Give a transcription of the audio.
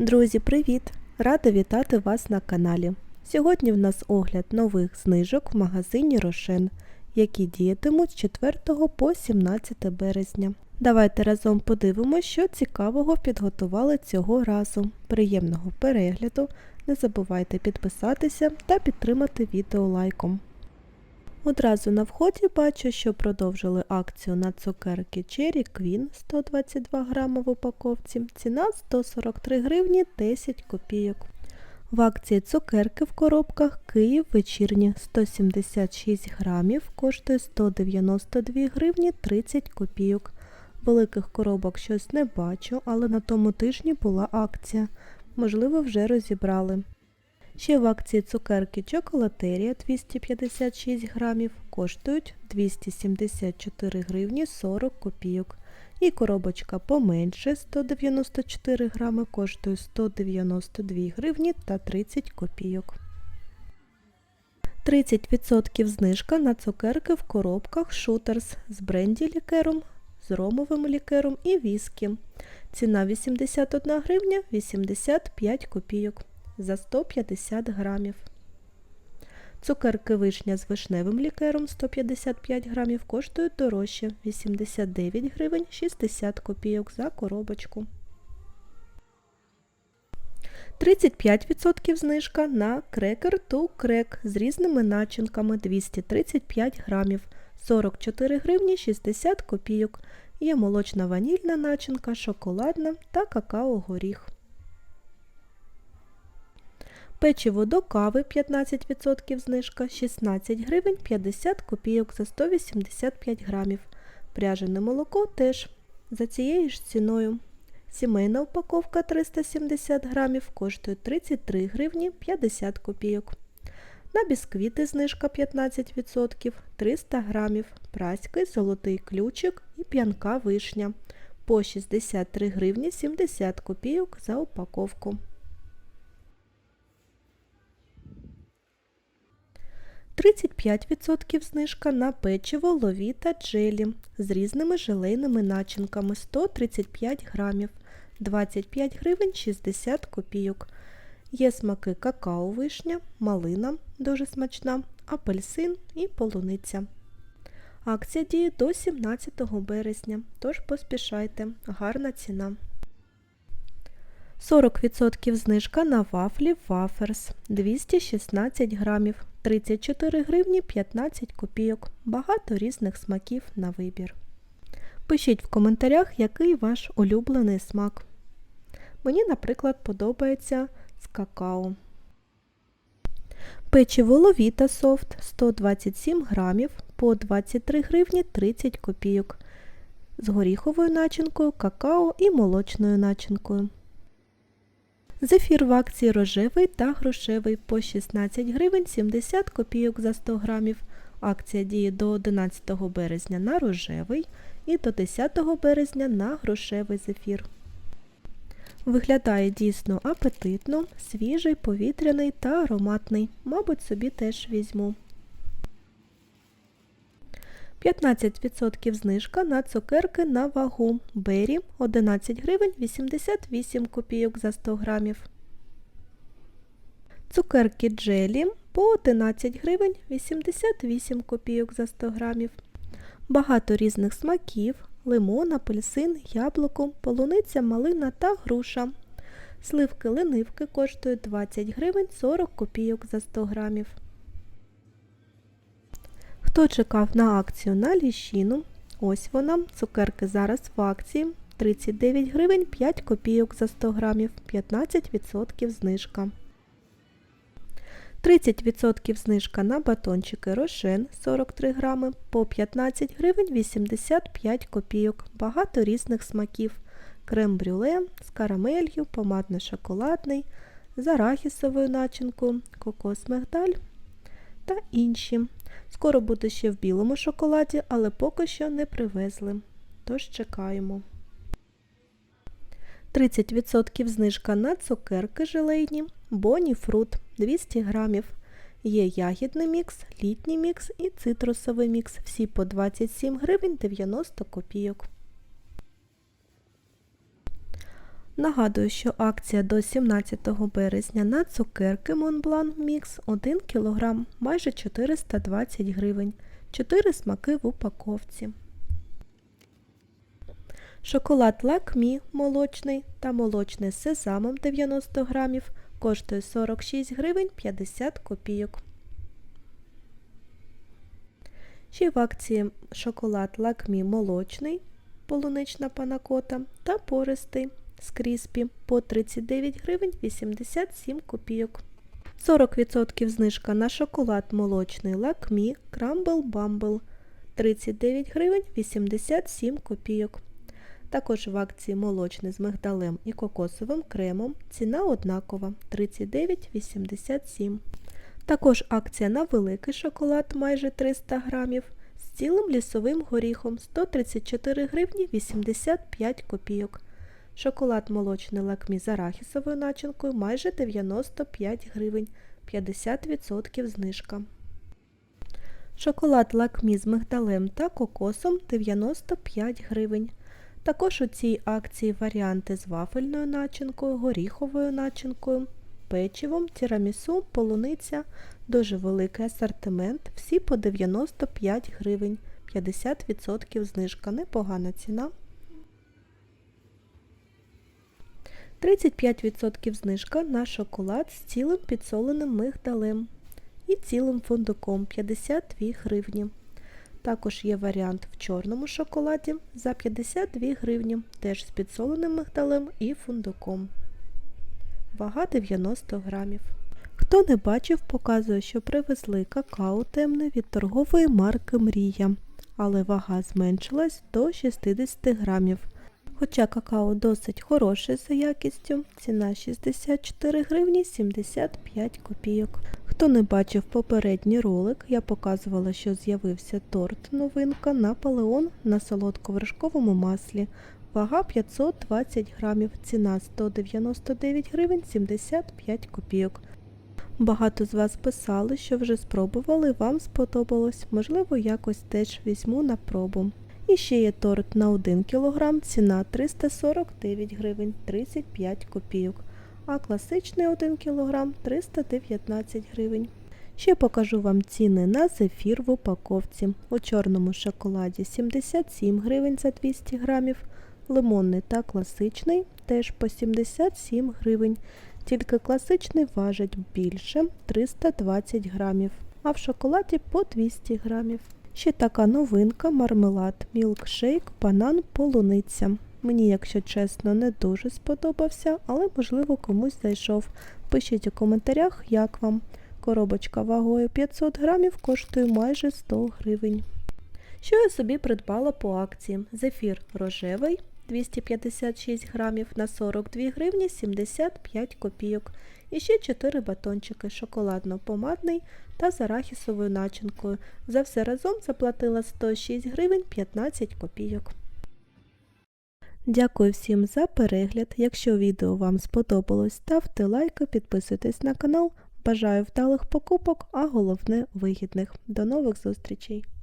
Друзі, привіт! Рада вітати вас на каналі. Сьогодні в нас огляд нових знижок в магазині Рошен, які діятимуть з 4 по 17 березня. Давайте разом подивимося, що цікавого підготували цього разу. Приємного перегляду! Не забувайте підписатися та підтримати відео лайком. Одразу на вході бачу, що продовжили акцію на цукерки Cherry Queen 122 грами в упаковці. Ціна 143 гривні 10 копійок. В акції цукерки в коробках Київ вечірні 176 грамів коштує 192 гривні 30 копійок. Великих коробок щось не бачу, але на тому тижні була акція. Можливо, вже розібрали. Ще в акції цукерки Чоколатерія 256 грамів коштують 274 гривні 40 копійок. І коробочка поменше 194 грами коштує 192 гривні та 30 копійок. 30% знижка на цукерки в коробках Shooters з бренді лікером, з ромовим лікером і віскі. Ціна 81 гривня 85 копійок за 150 грамів. Цукерки вишня з вишневим лікером 155 грамів коштують дорожче 89 гривень 60 копійок за коробочку. 35% знижка на крекер ту крек з різними начинками 235 грамів 44 гривні 60 копійок. Є молочна ванільна начинка, шоколадна та какао-горіх. Печиво до кави 15% знижка 16 гривень 50 копійок за 185 грамів. Пряжене молоко теж за цією ж ціною. Сімейна упаковка 370 грамів коштує 33 гривні 50 копійок. На бісквіти знижка 15% 300 грамів. Праський золотий ключик і п'янка вишня по 63 гривні 70 копійок за упаковку. 35% знижка на печиво ловіта джелі з різними желейними начинками 135 грамів, 25 гривень 60 копійок. Є смаки какао вишня, малина дуже смачна, апельсин і полуниця. Акція діє до 17 березня, тож поспішайте, гарна ціна. 40% знижка на вафлі Ваферс 216 грамів, 34 гривні 15 копійок. Багато різних смаків на вибір. Пишіть в коментарях, який ваш улюблений смак. Мені, наприклад, подобається з какао. Печиво Ловіта Софт 127 грамів по 23 гривні 30 копійок. З горіховою начинкою, какао і молочною начинкою. Зефір в акції рожевий та грошевий по 16 гривень 70 копійок за 100 грамів. Акція діє до 11 березня на рожевий і до 10 березня на грошевий зефір. Виглядає дійсно апетитно, свіжий, повітряний та ароматний. Мабуть, собі теж візьму. 15% знижка на цукерки на вагу. Бері 11 гривень 88 копійок за 100 грамів. Цукерки джелі по 11 гривень 88 копійок за 100 грамів. Багато різних смаків лимон, апельсин, яблуко, полуниця, малина та груша. Сливки ленивки коштують 20 гривень 40 копійок за 100 грамів. Хто чекав на акцію на ліщину? Ось вона. Цукерки зараз в акції. 39 гривень 5 копійок за 100 грамів, 15% знижка. 30% знижка на батончики Рошен 43 грами по 15 гривень 85 копійок. Багато різних смаків. Крем-брюле з карамелью, помадно-шоколадний, з арахісовою начинкою, кокос-мигдаль та інші. Скоро буде ще в білому шоколаді, але поки що не привезли. Тож чекаємо. 30% знижка на цукерки желейні, Боні фрут 200 грамів. Є ягідний мікс, літній мікс і цитрусовий мікс. Всі по 27 гривень 90 копійок. Нагадую, що акція до 17 березня на цукерки Монблан Мікс 1 кг, майже 420 гривень, 4 смаки в упаковці. Шоколад Лакмі молочний та молочний з сезамом 90 грамів коштує 46 гривень 50 копійок. Ще в акції шоколад Лакмі молочний, полунична панакота та пористий з кріспі по 39 гривень 87 копійок. 40% знижка на шоколад молочний Лакмі Крамбл Бамбл 39 гривень 87 копійок. Також в акції молочний з мигдалем і кокосовим кремом ціна однакова 39,87. Також акція на великий шоколад майже 300 грамів з цілим лісовим горіхом 134 гривні 85 копійок. Шоколад молочний лакмі з арахісовою начинкою майже 95 гривень 50% знижка. Шоколад лакмі з мигдалем та кокосом 95 гривень. Також у цій акції варіанти з вафельною начинкою, горіховою начинкою, печивом, тірамісу, полуниця, дуже великий асортимент, всі по 95 гривень, 50% знижка, непогана ціна. 35% знижка на шоколад з цілим підсоленим мигдалем і цілим фундуком 52 гривні. Також є варіант в чорному шоколаді за 52 гривні, теж з підсоленим мигдалем і фундуком. Вага 90 грамів. Хто не бачив, показує, що привезли какао темне від торгової марки Мрія, але вага зменшилась до 60 грамів. Хоча какао досить хороше за якістю, ціна 64 гривні 75 копійок. Хто не бачив попередній ролик, я показувала, що з'явився торт новинка Наполеон на солодковершковому маслі. Вага 520 грамів, ціна 199 гривень 75 копійок. Багато з вас писали, що вже спробували, вам сподобалось, можливо, якось теж візьму на пробу. І ще є торт на 1 кг, ціна 349 гривень 35 копійок, а класичний 1 кг 319 гривень. Ще покажу вам ціни на зефір в упаковці. У чорному шоколаді 77 гривень за 200 грамів, лимонний та класичний теж по 77 гривень. Тільки класичний важить більше 320 грамів, а в шоколаді по 200 грамів. Ще така новинка мармелад, мілкшейк, банан, полуниця. Мені, якщо чесно, не дуже сподобався, але, можливо, комусь зайшов. Пишіть у коментарях, як вам. Коробочка вагою 500 грамів коштує майже 100 гривень. Що я собі придбала по акції? Зефір рожевий 256 грамів на 42 гривні 75 копійок. І ще 4 батончики шоколадно-помадний та з арахісовою начинкою. За все разом заплатила 106 гривень 15 копійок. Дякую всім за перегляд. Якщо відео вам сподобалось, ставте лайки, підписуйтесь на канал. Бажаю вдалих покупок, а головне вигідних. До нових зустрічей!